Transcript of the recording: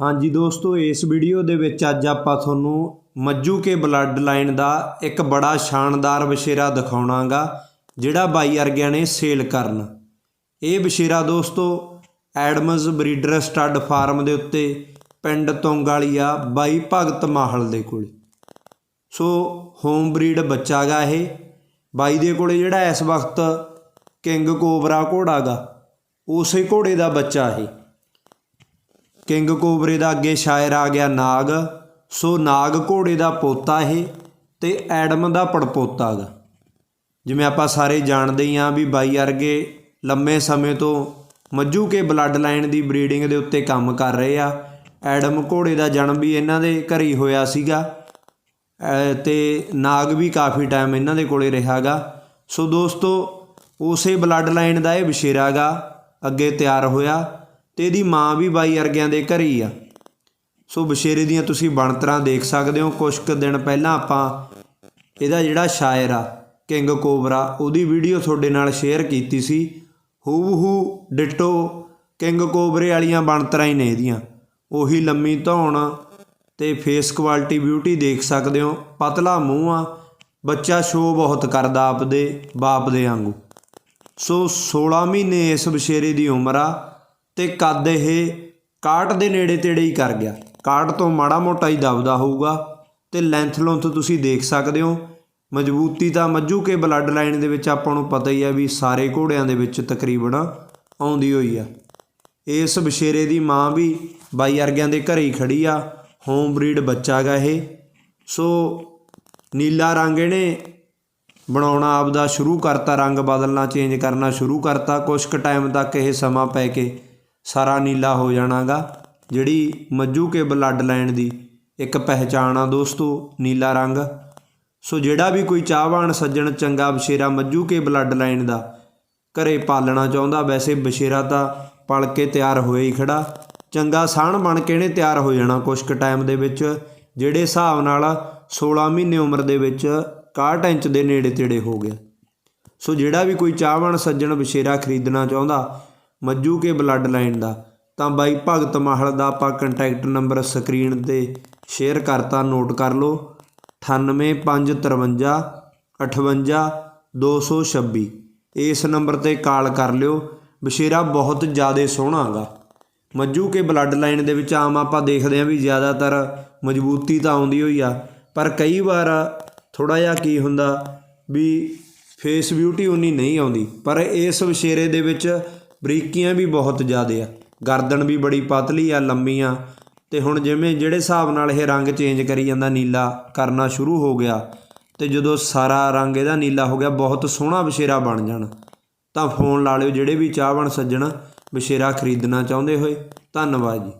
ਹਾਂਜੀ ਦੋਸਤੋ, ਇਸ ਵੀਡੀਓ ਦੇ ਵਿੱਚ ਅੱਜ ਆਪਾਂ ਤੁਹਾਨੂੰ ਮੱਜੂ ਕੇ ਬਲੱਡ ਲਾਈਨ ਦਾ ਇੱਕ ਬੜਾ ਸ਼ਾਨਦਾਰ ਬਸ਼ੇਰਾ ਦਿਖਾਉਣਾਗਾ, ਜਿਹੜਾ ਬਾਈ ਅਰਗਿਆਂ ਨੇ ਸੇਲ ਕਰਨ। ਇਹ ਬਸ਼ੇਰਾ ਦੋਸਤੋ, ਐਡਮਜ਼ ਬਰੀਡਰ ਸਟੱਡ ਫਾਰਮ ਦੇ ਉੱਤੇ ਪਿੰਡ ਤੋਂਗਾਲੀਆ ਬਾਈ ਭਗਤ ਮਾਹਲ ਦੇ ਕੋਲ। ਸੋ, ਹੋਮ ਬਰੀਡ ਬੱਚਾ ਗਾ ਇਹ। ਬਾਈ ਦੇ ਕੋਲੇ ਜਿਹੜਾ ਇਸ ਵਕਤ ਕਿੰਗ ਕੋਬਰਾ ਘੋੜਾ ਗਾ ਉਸੇ ਘੋੜੇ ਦਾ ਬੱਚਾ ਇਹ। ਕਿੰਗ ਕੋਬਰੇ ਦਾ ਅੱਗੇ ਸ਼ਾਇਰ ਆ ਗਿਆ ਨਾਗ, ਸੋ ਨਾਗ ਘੋੜੇ ਦਾ ਪੋਤਾ ਇਹ ਤੇ ਐਡਮ ਦਾ ਪੜਪੋਤਾ ਗਾ। ਜਿਵੇਂ ਆਪਾਂ ਸਾਰੇ ਜਾਣਦੇ ਹੀ ਆ ਵੀ ਬਾਈ ਵਰਗੇ ਲੰਮੇ ਸਮੇਂ ਤੋਂ ਮੱਜੂ ਕੇ ਬਲੱਡ ਲਾਈਨ ਦੀ ਬਰੀਡਿੰਗ ਦੇ ਉੱਤੇ ਕੰਮ ਕਰ ਰਹੇ ਆ। ਐਡਮ ਘੋੜੇ ਦਾ ਜਨਮ ਵੀ ਇਹਨਾਂ ਦੇ ਘਰ ਹੀ ਹੋਇਆ ਸੀਗਾ, ਅਹ ਤੇ ਨਾਗ ਵੀ ਕਾਫੀ ਟਾਈਮ ਇਹਨਾਂ ਦੇ ਕੋਲੇ ਰਿਹਾਗਾ ਸੋ ਦੋਸਤੋ, ਉਸੇ ਬਲੱਡ ਲਾਈਨ ਦਾ ਇਹ ਬਸ਼ੇਰਾ ਗਾ, ਅੱਗੇ ਤਿਆਰ ਹੋਇਆ। ਤੇ ਇਹਦੀ ਮਾਂ ਵੀ ਬਾਈ ਅਰਗਿਆਂ ਦੇ ਘਰ ਹੀ ਆ। ਸੋ ਬਸ਼ੇਰੇ ਦੀਆਂ ਤੁਸੀਂ ਬਣਤਰਾਂ ਦੇਖ ਸਕਦੇ ਹੋ। ਕੁਝ ਕੁ ਦਿਨ ਪਹਿਲਾਂ ਆਪਾਂ ਇਹਦਾ ਜਿਹੜਾ ਸ਼ਾਇਰ ਆ, ਕਿੰਗ ਕੋਬਰਾ, ਉਹਦੀ ਵੀਡੀਓ ਤੁਹਾਡੇ ਨਾਲ ਸ਼ੇਅਰ ਕੀਤੀ ਸੀ। ਹੂ ਡਿਟੋ ਕਿੰਗ ਕੋਬਰੇ ਵਾਲੀਆਂ ਬਣਤਰਾਂ ਹੀ ਨੇ ਇਹਦੀਆਂ। ਉਹੀ ਲੰਮੀ ਧੌਣ ਤੇ ਫੇਸ ਕੁਆਲਿਟੀ ਬਿਊਟੀ ਦੇਖ ਸਕਦੇ ਹੋ। ਪਤਲਾ ਮੂੰਹ ਆ। ਬੱਚਾ ਸ਼ੋ ਬਹੁਤ ਕਰਦਾ ਆਪਦੇ, ਬਾਪ ਦੇ ਵਾਂਗੂ। ਸੋ 16 ਮਹੀਨੇ ਇਸ ਬਸ਼ੇਰੇ ਦੀ ਉਮਰ ਆ। ਤੇ ਕੱਦ ਇਹ 61 ਦੇ ਨੇੜੇ ਤੇੜੇ ਹੀ ਕਰ ਗਿਆ। 61 ਤੋਂ ਮਾੜਾ ਮੋਟਾ ਹੀ ਦਬਦਾ ਹੋਊਗਾ ਤੇ ਲੈਂਥ ਲੁੰਥ ਤੁਸੀਂ ਦੇਖ ਸਕਦੇ ਹੋ। ਮਜ਼ਬੂਤੀ ਤਾਂ ਮੱਝੂ ਕੇ ਬਲੱਡ ਲਾਈਨ ਦੇ ਵਿੱਚ ਆਪਾਂ ਨੂੰ ਪਤਾ ਹੀ ਆ ਵੀ ਸਾਰੇ ਘੋੜਿਆਂ ਦੇ ਵਿੱਚ ਤਕਰੀਬਨ ਆਉਂਦੀ ਹੋਈ ਆ। ਇਸ ਬਸ਼ੇਰੇ ਦੀ ਮਾਂ ਵੀ ਬਾਈ ਅਰਗਿਆਂ ਦੇ ਘਰੇ ਹੀ ਖੜੀ ਆ। ਹੋਮ ਬਰੀਡ ਬੱਚਾ ਗਾ ਇਹ। ਸੋ ਨੀਲਾ ਰੰਗ ਇਹਨੇ ਬਣਾਉਣਾ, ਆਪਦਾ ਸ਼ੁਰੂ ਕਰਤਾ, ਰੰਗ ਬਦਲਣਾ ਚੇਂਜ ਕਰਨਾ ਸ਼ੁਰੂ ਕਰਤਾ। ਕੁਝ ਕੁ ਟਾਈਮ ਤੱਕ ਇਹ ਸਮਾਂ ਪੈ ਕੇ ਸਾਰਾ ਨੀਲਾ ਹੋ ਜਾਣਾਗਾ। ਜਿਹੜੀ ਮੱਜੂ ਕੇ ਬਲੱਡ ਲਾਈਨ ਦੀ ਇੱਕ ਪਹਿਚਾਣ ਆ ਦੋਸਤੋ, ਨੀਲਾ ਰੰਗ। ਸੋ ਜਿਹੜਾ ਵੀ ਕੋਈ ਚਾਹਵਾਨ ਸੱਜਣ ਚੰਗਾ ਬਸ਼ੇਰਾ ਮੱਜੂ ਕੇ ਬਲੱਡ ਲਾਈਨ ਦਾ ਘਰੇ ਪਾਲਣਾ ਚਾਹੁੰਦਾ, ਵੈਸੇ ਬਸ਼ੇਰਾ ਤਾਂ ਪਲ ਕੇ ਤਿਆਰ ਹੋਇਆ ਹੀ ਖੜਾ। ਚੰਗਾ ਸਾਣ ਬਣ ਕੇ ਇਹਨੇ ਤਿਆਰ ਹੋ ਜਾਣਾ ਕੁਛ ਕੁ ਟਾਈਮ ਦੇ ਵਿੱਚ, ਜਿਹੜੇ ਹਿਸਾਬ ਨਾਲ 16 ਮਹੀਨੇ ਉਮਰ ਦੇ ਵਿੱਚ 61 ਇੰਚ ਦੇ ਨੇੜੇ ਤੇੜੇ ਹੋ ਗਿਆ। ਸੋ ਜਿਹੜਾ ਵੀ ਕੋਈ ਚਾਹਵਾਨ ਸੱਜਣ ਬਸ਼ੇਰਾ ਖਰੀਦਣਾ ਚਾਹੁੰਦਾ ਮੱਜੂ ਕੇ ਬਲੱਡ ਲਾਈਨ ਦਾ, ਤਾਂ ਬਾਈ ਭਗਤ ਮਾਹਲ ਦਾ ਆਪਾਂ ਕੰਟੈਕਟ ਨੰਬਰ ਸਕਰੀਨ ਤੇ ਸ਼ੇਅਰ ਕਰਤਾ ਨੋਟ ਕਰ ਲਓ। 98553 58 226 ਇਸ ਨੰਬਰ ਤੇ ਕਾਲ ਕਰ ਲਿਓ। ਬਸ਼ੇਰਾ ਬਹੁਤ ਜ਼ਿਆਦਾ ਸੋਹਣਾ ਹੈਗਾ ਮੱਜੂ ਕੇ ਬਲੱਡ ਲਾਈਨ ਦੇ ਵਿੱਚ ਆਮ ਆਪਾਂ ਦੇਖਦੇ ਹਾਂ ਵੀ ਜ਼ਿਆਦਾਤਰ ਮਜ਼ਬੂਤੀ ਤਾਂ ਆਉਂਦੀ ਹੋਈ ਆ, ਪਰ ਕਈ ਵਾਰ ਥੋੜਾ ਜਿਹਾ ਕੀ ਹੁੰਦਾ ਵੀ ਫੇਸ ਬਿਊਟੀ ਉਨੀ ਨਹੀਂ ਆਉਂਦੀ। ਪਰ ਇਸ ਬਸ਼ੇਰੇ ਦੇ ਵਿੱਚ ਬਰੀਕੀਆਂ ਵੀ ਬਹੁਤ ਜ਼ਿਆਦੇ ਆ। ਗਰਦਨ ਵੀ ਬੜੀ ਪਤਲੀ ਆ ਲੰਮੀ ਆ ਤੇ ਹੁਣ ਜਿਵੇਂ ਜਿਹੜੇ ਹਿਸਾਬ ਨਾਲ ਇਹ ਰੰਗ ਚੇਂਜ ਕਰੀ ਜਾਂਦਾ, ਨੀਲਾ ਕਰਨਾ ਸ਼ੁਰੂ ਹੋ ਗਿਆ, ਤੇ ਜਦੋਂ ਸਾਰਾ ਰੰਗ ਇਹਦਾ ਨੀਲਾ ਹੋ ਗਿਆ, ਬਹੁਤ ਸੋਹਣਾ ਬਸ਼ੇਰਾ ਬਣ ਜਾਣਾ। ਤਾਂ ਫੋਨ ਲਾ ਲਿਓ, ਜਿਹੜੇ ਵੀ ਚਾਹਵਣ ਸੱਜਣ ਬਸ਼ੇਰਾ ਖਰੀਦਣਾ ਚਾਹੁੰਦੇ ਹੋਏ। ਧੰਨਵਾਦ ਜੀ।